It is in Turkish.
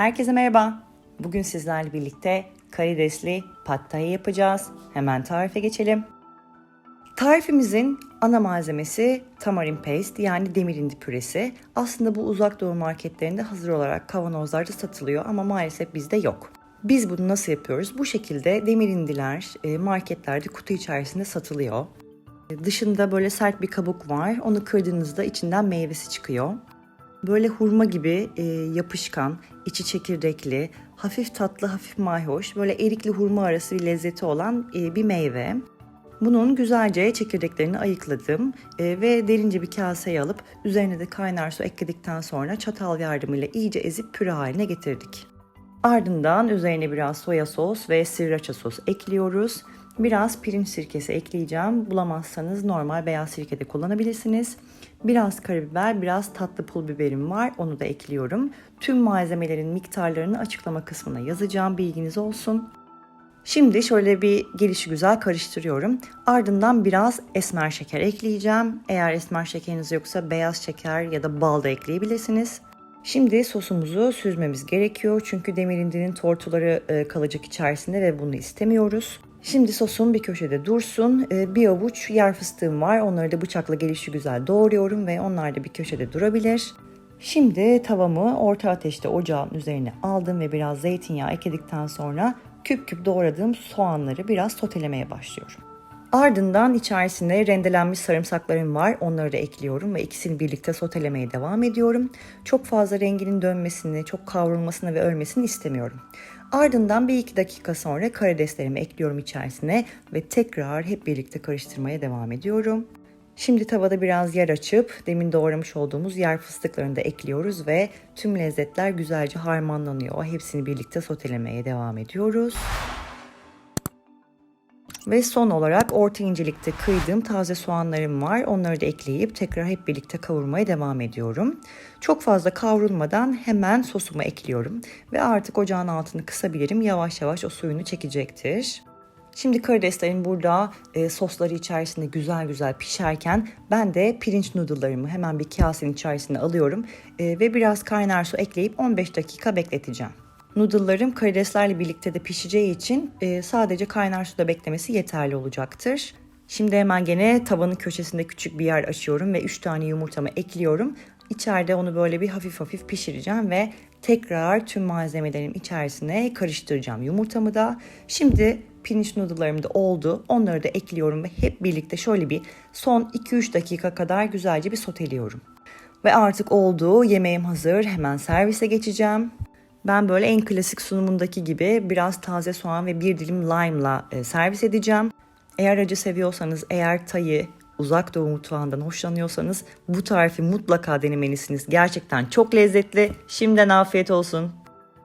Herkese merhaba. Bugün sizlerle birlikte karidesli pad yapacağız. Hemen tarife geçelim. Tarifimizin ana malzemesi tamarin paste yani demirindi püresi. Aslında bu uzak doğu marketlerinde hazır olarak kavanozlarda satılıyor ama maalesef bizde yok. Biz bunu nasıl yapıyoruz? Bu şekilde demirindiler e, marketlerde kutu içerisinde satılıyor. Dışında böyle sert bir kabuk var. Onu kırdığınızda içinden meyvesi çıkıyor. Böyle hurma gibi e, yapışkan, içi çekirdekli, hafif tatlı, hafif mayhoş, böyle erikli hurma arası bir lezzeti olan e, bir meyve. Bunun güzelce çekirdeklerini ayıkladım e, ve derince bir kaseye alıp üzerine de kaynar su ekledikten sonra çatal yardımıyla iyice ezip püre haline getirdik. Ardından üzerine biraz soya sos ve sriracha sos ekliyoruz. Biraz pirinç sirkesi ekleyeceğim. Bulamazsanız normal beyaz sirke de kullanabilirsiniz. Biraz karabiber, biraz tatlı pul biberim var. Onu da ekliyorum. Tüm malzemelerin miktarlarını açıklama kısmına yazacağım. Bilginiz olsun. Şimdi şöyle bir gelişi güzel karıştırıyorum. Ardından biraz esmer şeker ekleyeceğim. Eğer esmer şekeriniz yoksa beyaz şeker ya da bal da ekleyebilirsiniz. Şimdi sosumuzu süzmemiz gerekiyor çünkü demirindinin tortuları e, kalacak içerisinde ve bunu istemiyoruz. Şimdi sosum bir köşede dursun. E, bir avuç yer fıstığım var. Onları da bıçakla gelişi güzel doğruyorum ve onlar da bir köşede durabilir. Şimdi tavamı orta ateşte ocağın üzerine aldım ve biraz zeytinyağı ekledikten sonra küp küp doğradığım soğanları biraz sotelemeye başlıyorum. Ardından içerisine rendelenmiş sarımsaklarım var. Onları da ekliyorum ve ikisini birlikte sotelemeye devam ediyorum. Çok fazla renginin dönmesini, çok kavrulmasını ve ölmesini istemiyorum. Ardından bir iki dakika sonra karideslerimi ekliyorum içerisine ve tekrar hep birlikte karıştırmaya devam ediyorum. Şimdi tavada biraz yer açıp demin doğramış olduğumuz yer fıstıklarını da ekliyoruz ve tüm lezzetler güzelce harmanlanıyor. Hepsini birlikte sotelemeye devam ediyoruz. Ve son olarak orta incelikte kıydığım taze soğanlarım var. Onları da ekleyip tekrar hep birlikte kavurmaya devam ediyorum. Çok fazla kavrulmadan hemen sosumu ekliyorum. Ve artık ocağın altını kısabilirim. Yavaş yavaş o suyunu çekecektir. Şimdi karideslerin burada e, sosları içerisinde güzel güzel pişerken ben de pirinç noodle'larımı hemen bir kasenin içerisine alıyorum e, ve biraz kaynar su ekleyip 15 dakika bekleteceğim. Noodle'larım karideslerle birlikte de pişeceği için e, sadece kaynar suda beklemesi yeterli olacaktır. Şimdi hemen gene tavanın köşesinde küçük bir yer açıyorum ve 3 tane yumurtamı ekliyorum. İçeride onu böyle bir hafif hafif pişireceğim ve tekrar tüm malzemelerin içerisine karıştıracağım yumurtamı da. Şimdi pirinç noodle'larım da oldu. Onları da ekliyorum ve hep birlikte şöyle bir son 2-3 dakika kadar güzelce bir soteliyorum. Ve artık oldu. Yemeğim hazır. Hemen servise geçeceğim. Ben böyle en klasik sunumundaki gibi biraz taze soğan ve bir dilim lime'la e, servis edeceğim. Eğer acı seviyorsanız, eğer tayı, uzak doğu mutfağından hoşlanıyorsanız bu tarifi mutlaka denemelisiniz. Gerçekten çok lezzetli. Şimdiden afiyet olsun.